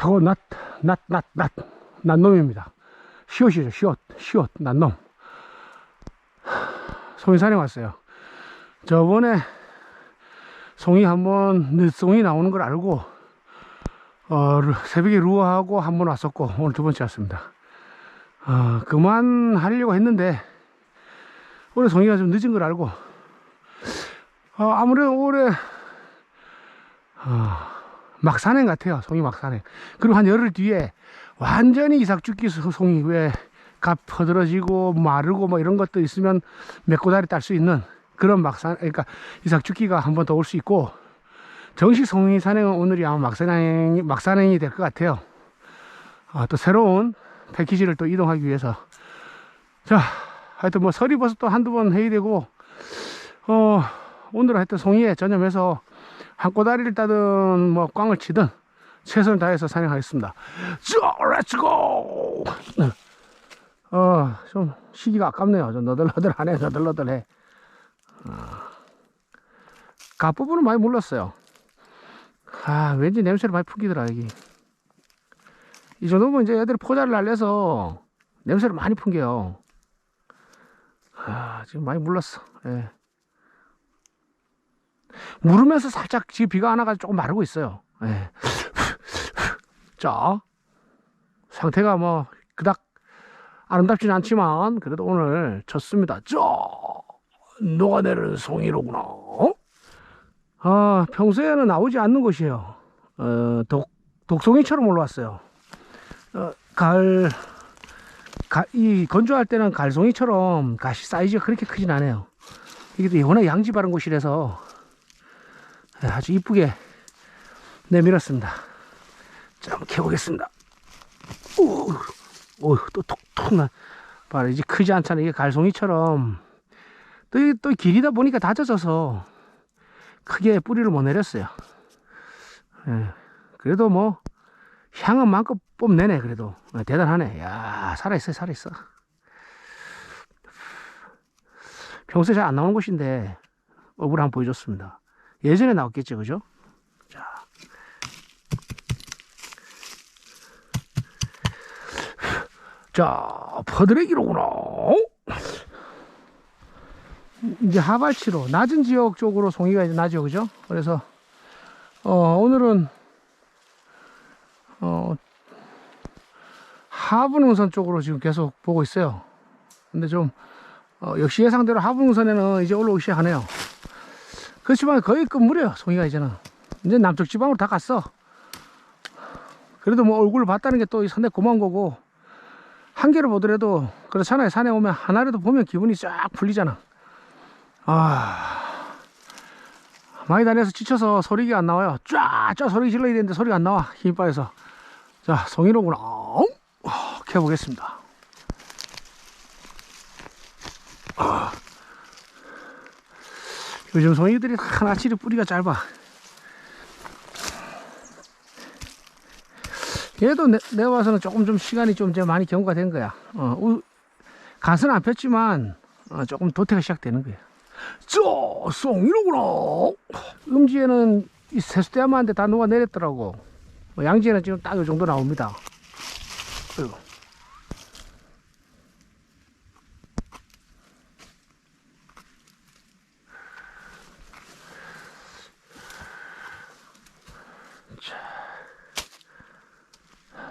타고 낫, 낫, 낫, 낫, 낫놈입니다. 시옷이죠, 시옷, 시옷, 낫놈. 송이산에 왔어요. 저번에 송이 한번 늦송이 나오는 걸 알고 어, 루- 새벽에 루어하고 한 번 왔었고 오늘 두 번째 왔습니다. 어, 그만 하려고 했는데 올해 송이가 좀 늦은 걸 알고 어, 아무래도 올해 어, 막산행 같아요. 송이 막산행. 그리고 한 열흘 뒤에 완전히 이삭죽기 송이 왜갑 퍼들어지고 마르고 뭐 이런 것도 있으면 메꼬다리 딸 수 있는 그런 막산 그러니까 이삭죽기가 한 번 더 올 수 있고 정식 송이 산행은 오늘이 아마 막산행이 막산행이 될 것 같아요. 아, 또 새로운 패키지를 또 이동하기 위해서 자 하여튼 뭐 서리버섯도 한두 번 해야 되고 어 오늘 하여튼 송이에 전념해서 한 꼬다리를 따든 뭐 꽝을 치든 최선을 다해서 산행하겠습니다. 자, 렛츠고! 어, 좀 시기가 아깝네요. 좀 너덜너덜하네, 너덜너덜해. 어, 가 부분은 많이 물렀어요. 아, 왠지 냄새를 많이 풍기더라, 여기. 이 정도면 이제 애들이 포자를 날려서 냄새를 많이 풍겨요. 아, 지금 많이 물렀어. 예. 물으면서 살짝 지금 비가 안 와가지고 조금 마르고 있어요. 예. 자, 상태가 뭐 그닥 아름답진 않지만 그래도 오늘 졌습니다. 자, 녹아내리는 송이로구나. 아, 평소에는 나오지 않는 곳이에요. 어, 독, 독송이처럼 올라왔어요. 어, 가을, 가, 이 건조할 때는 갈송이처럼 가시 사이즈가 그렇게 크진 않아요. 이게 또 워낙 양지 바른 곳이라서 아주 이쁘게 내밀었습니다. 자, 한번 캐보겠습니다. 오, 오, 또 톡톡 나. 봐라, 이제 크지 않잖아. 이게 갈송이처럼. 또, 이- 또 길이다 보니까 다져져서 크게 뿌리를 못 내렸어요. 예, 그래도 뭐, 향은 마음껏 뽐내네, 그래도. 어, 대단하네. 야 살아있어, 살아있어. 평소에 잘 안 나오는 곳인데, 얼굴 한번 보여줬습니다. 예전에 나왔겠죠, 그죠? 자. 자, 퍼드레기로구나. 이제 하발치로, 낮은 지역 쪽으로 송이가 이제 나죠, 그죠? 그래서, 어, 오늘은, 어, 하분운선 쪽으로 지금 계속 보고 있어요. 근데 좀, 어, 역시 예상대로 하분운선에는 이제 올라오기 시작하네요. 그렇지만 거의 끝물이에요, 송이가 이제는. 이제 남쪽 지방으로 다 갔어. 그래도 뭐 얼굴을 봤다는 게또 상당히 고마운 거고, 한 개를 보더라도, 그렇잖아요. 산에 오면 하나라도 보면 기분이 쫙 풀리잖아. 아, 많이 다녀서 지쳐서 소리가 안 나와요. 쫙, 쫙 소리 질러야 되는데 소리가 안 나와. 힘이 빠져서. 자, 송이로구나. 어, 캐보겠습니다. 요즘 송이들이 하나치리 뿌리가 짧아. 얘도 내, 내가 봐서는 조금 좀 시간이 좀 많이 경과가 된 거야. 어, 우, 갓은 안 폈지만 어, 조금 도태가 시작되는 거야. 저 송이로구나. 음지에는 이 세수대야만한테 다 녹아 내렸더라고. 뭐 양지에는 지금 딱 이 정도 나옵니다. 아이고.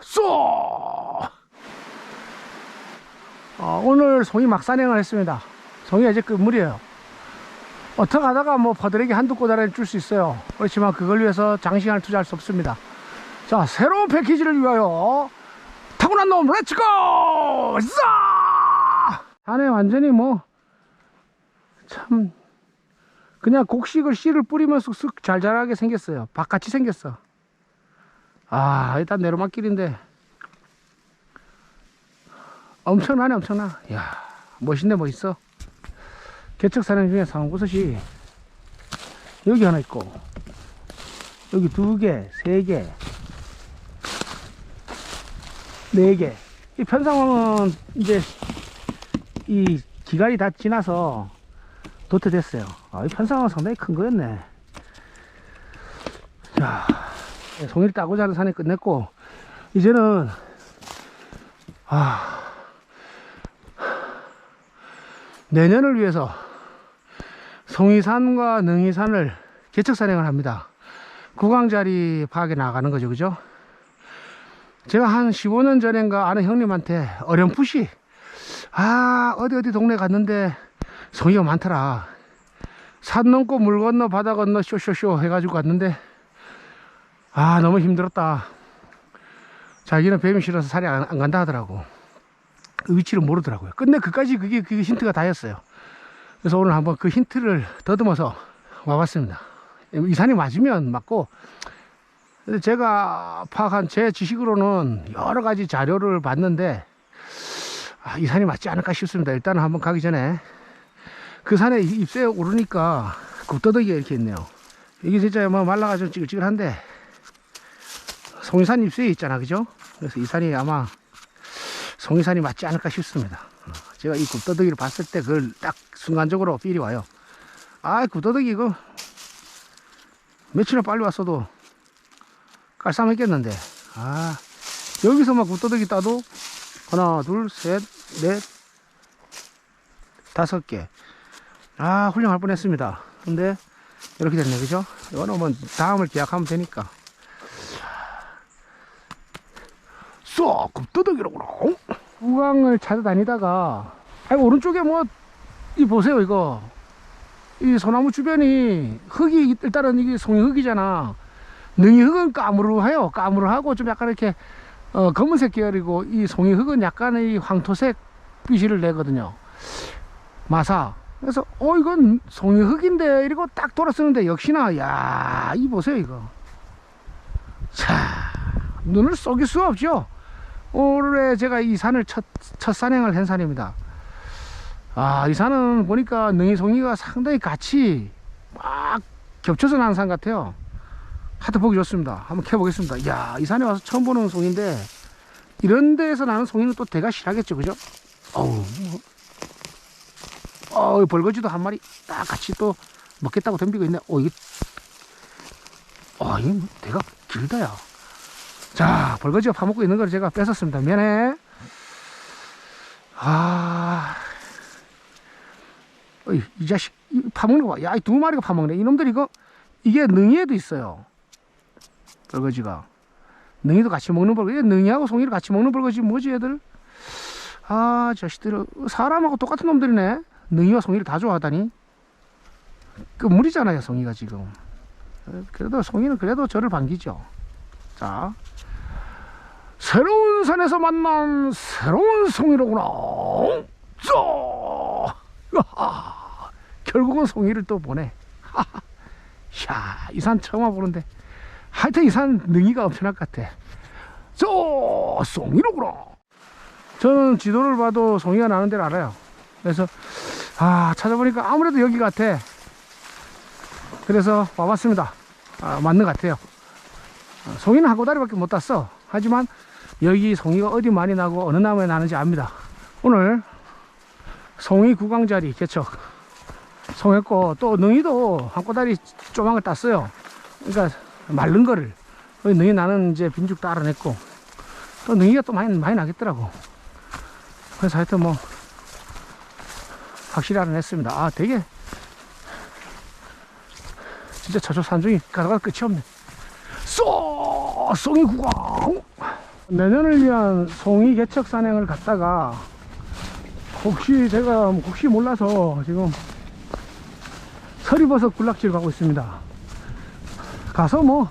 쏘! 어, 오늘 송이 막 산행을 했습니다. 송이가 이제 끝물이에요. 어떻게 하다가 뭐 버들에게 한두 꼬다리를 줄 수 있어요. 그렇지만 그걸 위해서 장시간을 투자할 수 없습니다. 자, 새로운 패키지를 위하여 타고난 놈 렛츠고! 싸! 안에 완전히 뭐 참 그냥 곡식을 씨를 뿌리면서 쓱 잘잘하게 생겼어요. 박같이 생겼어. 아, 일단 내로막길인데 엄청나네, 엄청나. 야, 멋있네, 멋있어. 개척사냥 중에 상황버섯이 여기 하나 있고 여기 두 개, 세 개, 네 개. 이 편상황은 이제 이 기간이 다 지나서 도태됐어요. 아, 이 편상황 상당히 큰 거였네. 자, 네, 송이를 따고자 하는 산에 끝냈고 이제는 아 내년을 위해서 송이산과 능이산을 개척 산행을 합니다. 구강자리 파악에 나가는 거죠, 그죠? 제가 한 15년 전인가 아는 형님한테 어렴풋이 아 어디 어디 동네 갔는데 송이가 많더라. 산 넘고 물 건너 바다 건너 쇼쇼쇼 해가지고 갔는데 아 너무 힘들었다. 자기는 뱀이 싫어서 산에 안, 안 간다 하더라고. 그 위치를 모르더라고요. 끝내 그까지 그게, 그게 힌트가 다였어요. 그래서 오늘 한번 그 힌트를 더듬어서 와봤습니다. 이 산이 맞으면 맞고, 근데 제가 파악한 제 지식으로는 여러 가지 자료를 봤는데, 아, 이 산이 맞지 않을까 싶습니다. 일단은 한번 가기 전에 그 산에 입새에 오르니까 굽더덕이가 이렇게 있네요. 이게 진짜 뭐 말라가지고 찌글찌글한데, 송이산 입새에 있잖아, 그죠? 그래서 이 산이 아마 송이산이 맞지 않을까 싶습니다. 어, 제가 이 굽더덕이를 봤을 때 그걸 딱 순간적으로 필이 와요. 아, 굽더덕이 이거 며칠을 빨리 왔어도 깔쌈했겠는데. 아, 여기서 막 굽더덕이 따도 하나, 둘, 셋, 넷, 다섯 개. 아, 훌륭할 뻔 했습니다. 근데 이렇게 됐네, 그죠? 이거는 뭐 다음을 기약하면 되니까. 쏙 굽더덕이로구나. 구강을 찾아다니다가 아니 오른쪽에 뭐 이 보세요 이거 이 소나무 주변이 흙이 일단은 이게 송이흙이잖아. 능이흙은 까무르해요. 까무르하고 좀 약간 이렇게 어, 검은색 계열이고 이 송이흙은 약간의 황토색 빛을 내거든요. 마사. 그래서 어 이건 송이흙인데 이러고 딱 돌아서는데 역시나 야 이 보세요 이거. 자 눈을 쏘길 수 없죠. 올해 제가 이 산을 첫, 첫 산행을 한 산입니다. 아, 이 산은 보니까 능이송이가 상당히 같이 막 겹쳐서 난 산 같아요. 하여튼 보기 좋습니다. 한번 캐보겠습니다. 이야, 이 산에 와서 처음 보는 송인데, 이런 데에서 나는 송이는 또 대가 실하겠죠, 그죠? 어우, 어, 벌거지도 한 마리 딱 같이 또 먹겠다고 덤비고 있네. 어, 이게, 아, 이게 뭐 대가 길다, 야. 자, 벌거지가 파먹고 있는 걸 제가 뺏었습니다. 미안해. 아, 어이, 이 자식, 이 파먹는 거 봐. 야, 이 두 마리가 파먹네. 이놈들 이거, 이게 능이에도 있어요. 벌거지가. 능이도 같이 먹는 벌거지. 능이하고 송이를 같이 먹는 벌거지 뭐지, 얘들? 아, 자식들, 사람하고 똑같은 놈들이네. 능이와 송이를 다 좋아하다니. 그 무리잖아요, 송이가 지금. 그래도 송이는 그래도 저를 반기죠. 자, 새로운 산에서 만난 새로운 송이로구나. 쏘! 으하! 결국은 송이를 또 보내. 야, 이 산 처음 와보는데. 하여튼 이 산 능이가 엄청날 것 같아. 쏘! 송이로구나. 저는 지도를 봐도 송이가 나는 데를 알아요. 그래서, 아, 찾아보니까 아무래도 여기 같아. 그래서 와봤습니다. 아, 맞는 것 같아요. 어, 송이는 한 꼬다리밖에 못 땄어. 하지만 여기 송이가 어디 많이 나고 어느 나무에 나는지 압니다. 오늘 송이 구강자리 개척 송했고 또 능이도 한 꼬다리 걸 땄어요. 그러니까 마른 거를 능이 나는 이제 빈죽 따라냈고 또 능이가 또 많이 많이 나겠더라고. 그래서 하여튼 뭐 확실히 알아냈습니다. 아 되게 진짜 저쪽 산중이 가다가 끝이 없네. 쏘 송이 구강 내년을 위한 송이 개척 산행을 갔다가 혹시 제가 혹시 몰라서 지금 서리버섯 군락지를 가고 있습니다. 가서 뭐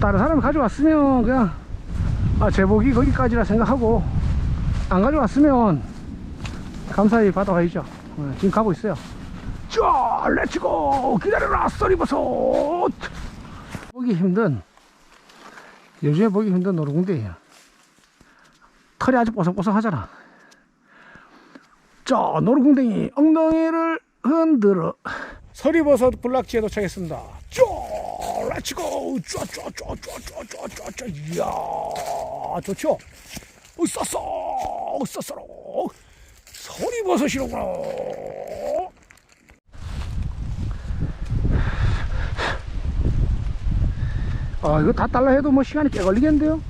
다른 사람이 가져왔으면 그냥 아 제복이 거기까지라 생각하고 안 가져왔으면 감사히 받아가야죠. 네, 지금 가고 있어요. 자, 렛츠고! 기다려라, 서리버섯! 보기 힘든, 요즘에 보기 힘든 노루궁대야. 털이 아주 뽀송뽀송하잖아. 저 노루궁댕이 엉덩이를 흔들어 서리버섯 군락지에 도착했습니다. 쪼~라치고 쪼쪼쪼쪼쪼쪼쪼 이야 좋죠? 으싸싸 으싸싸로. 서리버섯이로구나. 아 이거 다 달라 해도 뭐 시간이 꽤 걸리겠는데요?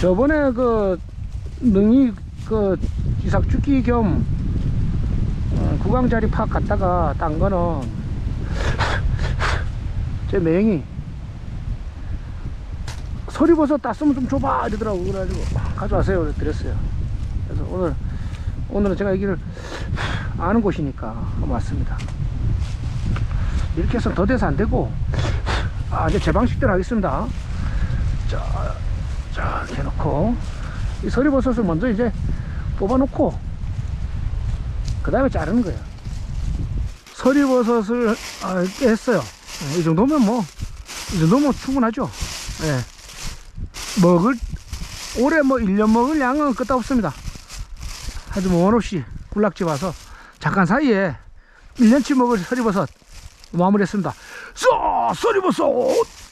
저번에 그 능이 그 이삭 죽기 겸 어, 구강자리 팍 갔다가 딴 거는 제 매형이 서리버섯 땄으면 좀 줘봐 이러더라고. 그래가지고 가져와세요. 드렸어요. 그래서 오늘 오늘은 제가 여기를 아는 곳이니까 왔습니다. 이렇게 해서 더 돼서 안 되고 아 이제 제 방식대로 하겠습니다. 자, 자 이렇게 해놓고 이 서리버섯을 먼저 이제 뽑아놓고 그 다음에 자르는 거예요. 서리버섯을 아, 했어요. 어, 이 정도면 뭐 이 정도면 충분하죠. 예. 먹을 올해 뭐 1년 먹을 양은 끝도 없습니다. 하지만 원 없이 군락지 와서 잠깐 사이에 1년치 먹을 서리버섯 마무리했습니다. 쏘 서리버섯